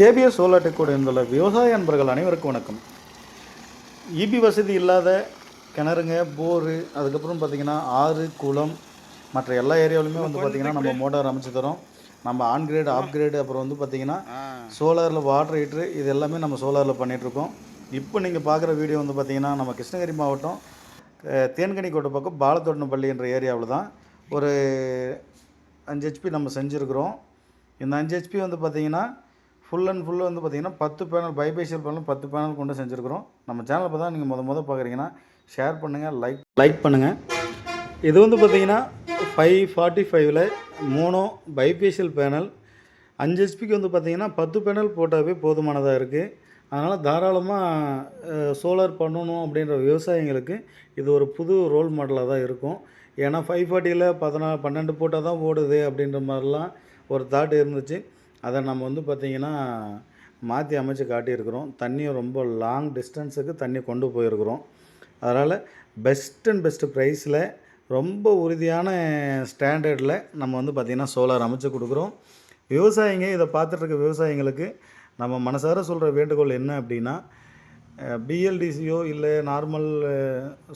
ABS solar டெக்கோட இருந்துள்ள விவசாய அன்பர்கள் அனைவருக்கும் வணக்கம். இபி வசதி இல்லாத கிணறுங்க போரு அதுக்கப்புறம் பார்த்திங்கன்னா ஆறு குளம் மற்ற எல்லா ஏரியாவிலுமே வந்து பார்த்திங்கன்னா நம்ம மோட்டார் அமைச்சு தரோம். நம்ம ஆன் கிரேடு ஆஃப் கிரேடு அப்புறம் வந்து பார்த்திங்கன்னா சோலாரில் வாட்டர் ஹீட்ரு இது எல்லாமே நம்ம சோலாரில் பண்ணிகிட்ருக்கோம் இப்போ நீங்கள் பார்க்குற வீடியோ வந்து பார்த்திங்கன்னா நம்ம கிருஷ்ணகிரி மாவட்டம் அஹ், தேன்கனி கோட்டை பக்கம் பாலத்தோட்டனப்பள்ளி என்ற ஏரியாவில் தான் ஒரு அஞ்சு ஹெச்பி நம்ம செஞ்சுருக்குறோம். இந்த அஞ்சு ஹெச்பி வந்து பார்த்திங்கன்னா ஃபுல் அண்ட் ஃபுல்லு வந்து பார்த்திங்கன்னா பத்து பேனல் பைபேஷியல் பேனல் பத்து பேனல் கொண்டு செஞ்சுருக்குறோம். நம்ம சேனலை பார்த்தா நீங்கள் முத முத பார்க்குறீங்கன்னா ஷேர் பண்ணுங்கள் லைக் லைக் பண்ணுங்கள் இது வந்து பார்த்திங்கன்னா ஃபைவ் ஃபார்ட்டி ஃபைவ்ல மோனோ பைபேஷியல் பேனல் அஞ்சு ஹெச்பிக்கு வந்து பார்த்திங்கன்னா பத்து பேனல் போட்டாவே போதுமானதாக இருக்குது அதனால் தாராளமாக சோலார் பண்ணணும் அப்படின்ற விவசாயிங்களுக்கு இது ஒரு புது ரோல் மாடலாக தான் இருக்கும். ஏன்னா ஃபைவ் ஃபார்ட்டியில் பதினா பன்னெண்டு போட்டால் தான் ஓடுது அப்படின்ற மாதிரிலாம் ஒரு தாட் இருந்துச்சு. அதை நம்ம வந்து பார்த்திங்கன்னா மாற்றி அமைச்சு காட்டியிருக்கிறோம். தண்ணியை ரொம்ப லாங் டிஸ்டன்ஸுக்கு தண்ணி கொண்டு போயிருக்கிறோம். அதனால் பெஸ்ட் அண்ட் பெஸ்ட்டு ப்ரைஸில் ரொம்ப உறுதியான ஸ்டாண்டர்டில் நம்ம வந்து பார்த்திங்கன்னா சோலார் அமைச்சு கொடுக்குறோம். விவசாயிங்க இதை பார்த்துட்ருக்க விவசாயிங்களுக்கு நம்ம மனசார சொல்கிற வேண்டுகோள் என்ன அப்படின்னா பிஎல்டிசியோ இல்லை நார்மல்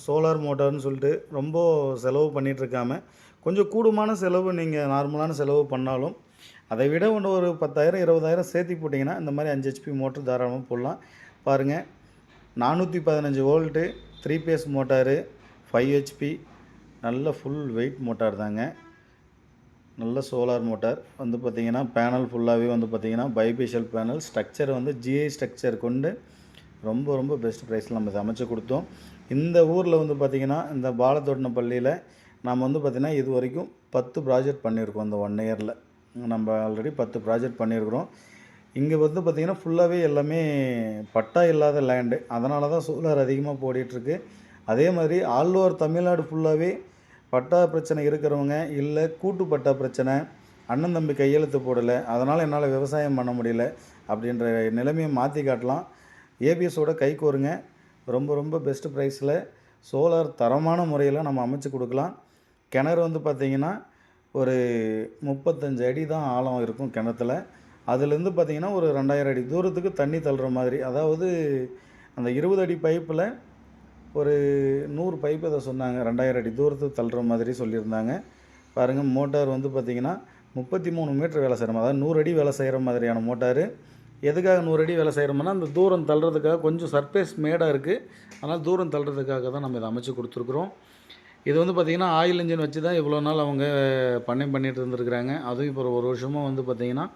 சோலார் மோட்டார்னு சொல்லிட்டு ரொம்ப செலவு பண்ணிகிட்ருக்காமல் கொஞ்சம் கூடுமான செலவு நீங்கள் நார்மலான செலவு பண்ணாலும் அதை விட ஒன்று ஒரு பத்தாயிரம் இருபதாயிரம் சேர்த்து போட்டிங்கன்னா இந்த மாதிரி அஞ்சு ஹெச்பி மோட்டர் தாராளமாக போடலாம். பாருங்கள் நானூற்றி பதினஞ்சு volt three phase motor five HP நல்ல ஃபுல் வெயிட் மோட்டார் தாங்க. நல்ல சோலார் மோட்டார் வந்து பார்த்திங்கன்னா பேனல் ஃபுல்லாகவே வந்து பார்த்திங்கன்னா பைபேஷியல் பேனல் ஸ்ட்ரக்சர் வந்து ஜிஐ ஸ்ட்ரக்சர் கொண்டு ரொம்ப ரொம்ப பெஸ்ட் ப்ரைஸில் நம்ம இதை அமைச்சு கொடுத்தோம். இந்த ஊரில் வந்து பார்த்திங்கன்னா இந்த பாலத்தோட்டின பள்ளியில் நாம் வந்து பார்த்திங்கன்னா இது வரைக்கும் பத்து ப்ராஜெக்ட் பண்ணியிருக்கோம் இந்த ஒன் இயரில் நம்ம ஆல்ரெடி பத்து ப்ராஜெக்ட் பண்ணியிருக்கிறோம் இங்கே வந்து பார்த்திங்கன்னா ஃபுல்லாகவே எல்லாமே பட்டா இல்லாத லேண்டு அதனால தான் சோலார் அதிகமாக போடிட்டுருக்கு. அதே மாதிரி ஆல் ஓவர் தமிழ்நாடு ஃபுல்லாகவே பட்டா பிரச்சனை இருக்கிறவங்க இல்லை கூட்டு பட்டா பிரச்சனை அண்ணன் தம்பி கையெழுத்து போடலை அதனால் என்னால் விவசாயம் பண்ண முடியல அப்படின்ற நிலைமையை மாற்றி காட்டலாம். ஏபிஎஸோட கை கோருங்க. ரொம்ப ரொம்ப பெஸ்ட் ப்ரைஸில் சோலார் தரமான முறையில் நம்ம அமைச்சு கொடுக்கலாம். கிணறு வந்து பார்த்திங்கன்னா ஒரு முப்பத்தஞ்சு அடி தான் ஆழம் இருக்கும் கிணத்துல. அதுலேருந்து பார்த்திங்கன்னா ஒரு ரெண்டாயிரம் அடி தூரத்துக்கு தண்ணி தள்ளுற மாதிரி. அதாவது அந்த இருபது அடி பைப்பில் ஒரு நூறு பைப் இதை சொன்னாங்க. ரெண்டாயிரம் அடி தூரத்துக்கு தள்ளுற மாதிரி சொல்லியிருந்தாங்க. பாருங்கள் மோட்டார் வந்து பார்த்திங்கன்னா முப்பத்தி மூணு மீட்டர் வேலை செய்கிற மாதிரி அதாவது நூறு அடி வேலை செய்கிற மாதிரியான மோட்டார். எதுக்காக நூறு அடி வேலை செய்கிறோம்னா அந்த தூரம் தள்ளுறதுக்காக கொஞ்சம் சர்ஃபேஸ் மேடாக இருக்குது அதனால் தூரம் தள்ளுறதுக்காக தான் நம்ம இதை அமைச்சு கொடுத்துருக்குறோம். இது வந்து பார்த்திங்கன்னா ஆயில் இன்ஜின் வச்சு தான் இவ்வளோ நாள் அவங்க பண்ணை பண்ணிட்டு இருந்திருக்கிறாங்க. அதுவும் இப்போ ஒரு வருஷமாக வந்து பார்த்திங்கன்னா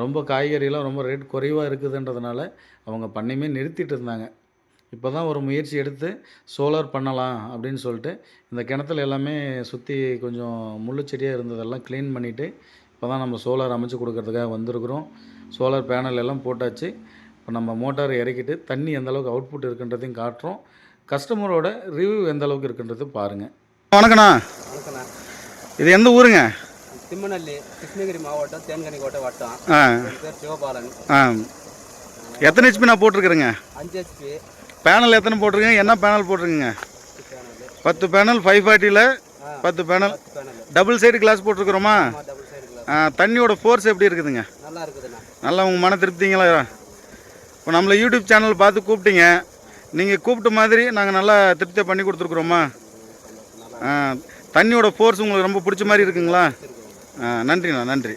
ரொம்ப காய்கறிலாம் ரொம்ப ரேட் குறைவாக இருக்குதுன்றதுனால அவங்க பண்ணையுமே நிறுத்திட்டு இருந்தாங்க. இப்போ தான் ஒரு முயற்சி எடுத்து சோலார் பண்ணலாம் அப்படின்னு சொல்லிட்டு இந்த கிணத்துல எல்லாமே சுற்றி கொஞ்சம் முள்ளுச்செடியாக இருந்ததெல்லாம் க்ளீன் பண்ணிவிட்டு இப்போ தான் நம்ம சோலார் அமைச்சு கொடுக்கறதுக்காக வந்திருக்கிறோம். சோலார் பேனல் எல்லாம் போட்டாச்சு. இப்போ நம்ம மோட்டார் இறக்கிட்டு தண்ணி எந்தளவுக்கு அவுட்புட் இருக்குன்றதையும் காட்டுறோம். கஸ்டமரோட ரிவ்யூ எந்தளவுக்கு இருக்குன்றது பாருங்கள் வணக்கண்ணா இது எந்த ஊருங்க? திம்மநல்லி கிருஷ்ணகிரி மாவட்டம் தேன்கனிக்கோட்டை வட்டம். பேர் சிவபாலன். ஆ. எத்தனை ஹெச்பி நான் போட்டிருக்கிறேங்க? அஞ்சு ஹெச்பி பேனல் எத்தனை போட்டிருக்கீங்க? என்ன பேனல் போட்டிருக்கீங்க? பத்து பேனல் ஃபைவ் ஃபார்ட்டியில் பத்து பேனல் டபுள் சைடு கிளாஸ் போட்டிருக்கிறோமா? தண்ணியோட ஃபோர்ஸ் எப்படி இருக்குதுங்க? நல்லா இருக்குதுண்ணா. நல்லா உங்கள் மன திருப்திங்களா? இப்போ நம்மளை யூடியூப் சேனல் பார்த்து கூப்பிட்டீங்க. நீங்கள் கூப்பிட்ட மாதிரி நாங்கள் நல்லா திருப்தியாக பண்ணி கொடுத்துருக்குறோமா? தண்ணியோட ஃபோர்ஸ் உங்களுக்கு ரொம்ப பிடிச்ச மாதிரி இருக்குங்களா? ஆ, நன்றிண்ணா நன்றி.